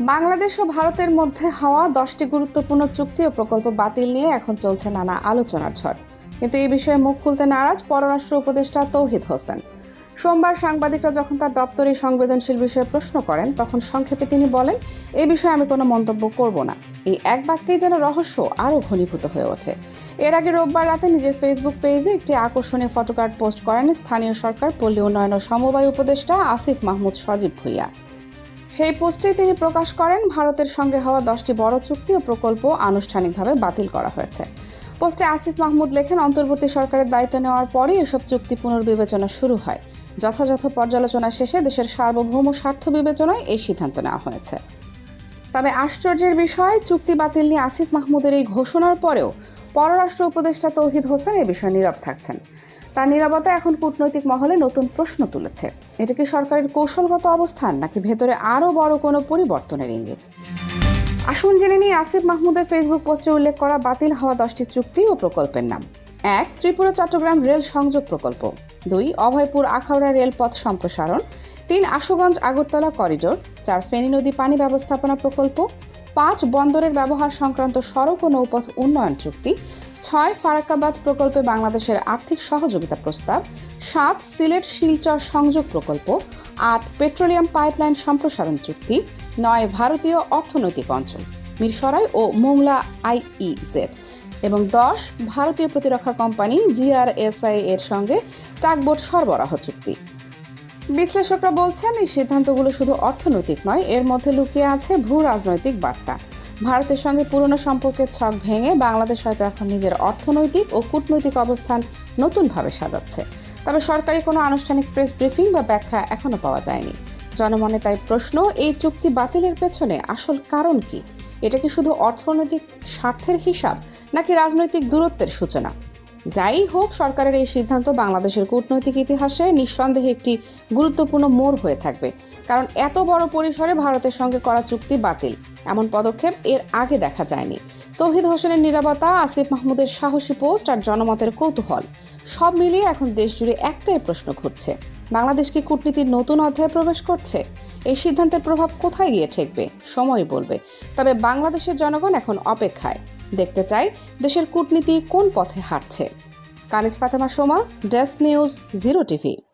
বাংলাদেশ ও ভারতের মধ্যে হওয়া দশটি গুরুত্বপূর্ণ চুক্তি ও প্রকল্প বাতিল নিয়ে এখন চলছে নানা আলোচনার ঝড়। কিন্তু এই বিষয়ে মুখ খুলতে নারাজ পররাষ্ট্র উপদেষ্টা তৌহিদ হোসেন। সোমবার সাংবাদিকরা যখন তার দপ্তরে সংবেদনশীল বিষয়ে প্রশ্ন করেন, তখন সংক্ষেপে তিনি বলেন, এ বিষয়ে আমি কোনো মন্তব্য করব না। এই এক বাক্যেই যেন রহস্য আরও ঘনীভূত হয়ে ওঠে। এর আগে রোববার রাতে নিজের ফেসবুক পেজে একটি আকর্ষণীয় ফটোকার্ড পোস্ট করেন স্থানীয় সরকার, পল্লী উন্নয়ন ও সমবায় উপদেষ্টা আসিফ মাহমুদ সজীব ভুইয়া। সেই পোস্টেই তিনি প্রকাশ করেন, ভারতের সঙ্গে হওয়া দশটি বড় চুক্তি ও প্রকল্প আনুষ্ঠানিকভাবে বাতিল করা হয়েছে। পোস্টে আসিফ মাহমুদ লেখেন, অন্তর্বর্তী সরকারের দায়িত্ব নেওয়ার পরই এসব চুক্তি পুনর্বিবেচনা শুরু হয়। যথাযথ পর্যালোচনা শেষে দেশের সার্বভৌম স্বার্থ বিবেচনায় এই সিদ্ধান্ত নেওয়া হয়েছে। তবে আশ্চর্যের বিষয়, চুক্তি বাতিল নিয়ে আসিফ মাহমুদের এই ঘোষণার পরেও পররাষ্ট্র উপদেষ্টা তৌহিদ হোসেন এ বিষয়ে নীরব থাকছেন। তার নীরবতা এখন কূটনৈতিক মহলে নতুন প্রশ্ন তুলেছে। এটা কি সরকারের কৌশলগত অবস্থান, নাকি ভেতরে আরও বড় কোনো পরিবর্তনের ইঙ্গিত? আসুন জেনে নিই আসিফ মাহমুদের ফেসবুক পোস্টে উল্লেখ করা বাতিল হওয়া দশটি চুক্তি ও প্রকল্পের নাম। এক, ত্রিপুরা, চট্টগ্রাম রেল সংযোগ প্রকল্প। দুই, অভয়পুর, আখাউড়া রেলপথ সম্প্রসারণ। তিন, আশুগঞ্জ, আগরতলা করিডোর। চার, ফেনী নদী পানি ব্যবস্থাপনা প্রকল্প। পাঁচ, বন্দরের ব্যবহার সংক্রান্ত সড়ক ও নৌপথ উন্নয়ন চুক্তি। ছয় ফারাক্কাবাদ প্রকল্পে বাংলাদেশের আর্থিক সহযোগিতা প্রস্তাব, সাত সিলেট শিলচর সংযোগ প্রকল্প, আট পেট্রোলিয়াম পাইপলাইন সম্প্রসারণ চুক্তি, নয় ভারতীয় অর্থনৈতিক অঞ্চল, মিরসরাই ও মোংলা আইইজেড এবং দশ ভারতীয় প্রতিরক্ষা কোম্পানি জিআরএসআই এর সঙ্গে টাকবোট সরবরাহ চুক্তি। বিশ্লেষকরা বলছেন, এই সিদ্ধান্তগুলো শুধু অর্থনৈতিক নয়, এর মধ্যে লুকিয়ে আছে ভূ রাজনৈতিক বার্তা। ভারতের সঙ্গে পুরনো সম্পর্কের ছক ভেঙে বাংলাদেশ হয়তো এখন নিজের অর্থনৈতিক ও কূটনৈতিক অবস্থান নতুনভাবে সাজাচ্ছে। তবে সরকারি কোনো আনুষ্ঠানিক প্রেস ব্রিফিং বা ব্যাখ্যা এখনও পাওয়া যায়নি। জনমনে তাই প্রশ্ন, এই চুক্তি বাতিলের পেছনে আসল কারণ কি? এটা কি শুধু অর্থনৈতিক স্বার্থের হিসাব, নাকি রাজনৈতিক দূরত্বের সূচনা? যাই হোক, সরকারের এই সিদ্ধান্ত বাংলাদেশের কূটনৈতিক ইতিহাসে নিঃসন্দেহে একটি গুরুত্বপূর্ণ মোড় হয়ে থাকবে। কারণ এত বড় পরিসরে ভারতের সঙ্গে করা চুক্তি বাতিল। এমন পদক্ষেপ এর আগে দেখা যায়নি। তৌহিদ হোসেনের নিরাপত্তা, আসিফ মাহমুদের সাহসী পোস্ট আর জনমতের কৌতূহল, সব মিলিয়ে এখন দেশ জুড়ে একটাই প্রশ্ন ঘুরছে। বাংলাদেশ কি কূটনীতির নতুন অধ্যায়ে প্রবেশ করছে? এই সিদ্ধান্তের প্রভাব কোথায় গিয়ে ঠেকবে? সময় বলবে। তবে বাংলাদেশের জনগণ এখন অপেক্ষায়। দেখতে চাই দেশের কূটনীতি কোন পথে হাঁটছে। Kaniz Fatema Soma desk news zero TV.